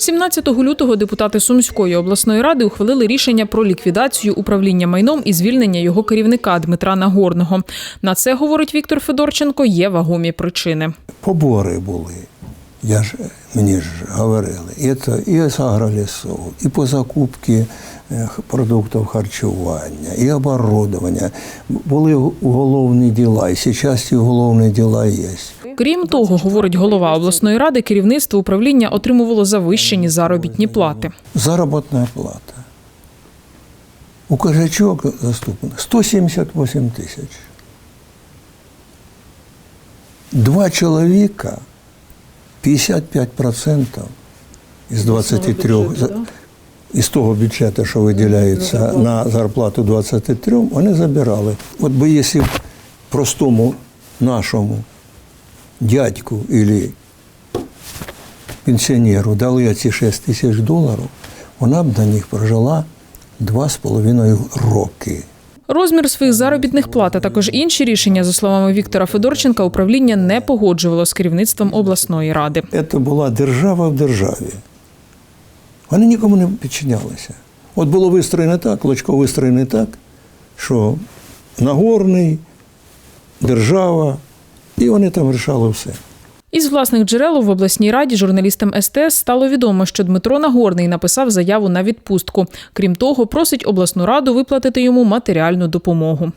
17 лютого депутати Сумської обласної ради ухвалили рішення про ліквідацію управління майном і звільнення його керівника Дмитра Нагорного. На це говорить Віктор Федорченко. Є вагомі причини. побори були. Я ж, мені ж говорили, і, це, і з агролісу, і по закупці е, продуктів харчування, і оборудовання. Були уголовні діла, і зараз ці уголовні діла є. Крім того, говорить голова обласної ради, керівництво управління отримувало завищені заробітні плати. Заробітна плата. У Кожачок заступник 178 тисяч. Два чоловіка 55% із 23 за- із того бюджету, що виділяється на зарплату 23, вони забирали. От би якщо простому нашому дядьку або пенсіонеру дали ці 6 тисяч доларів, вона б на них прожила 2,5 роки. Розмір своїх заробітних плат, а також інші рішення, за словами Віктора Федорченка, управління не погоджувало з керівництвом обласної ради. Це була держава в державі. Вони нікому не підчинялися. От було вистроєно так, Клочко вистроєний так, що Нагорний, держава, і вони там рішали все. Із власних джерел в обласній раді журналістам СТС стало відомо, що Дмитро Нагорний написав заяву на відпустку. Крім того, просить обласну раду виплатити йому матеріальну допомогу.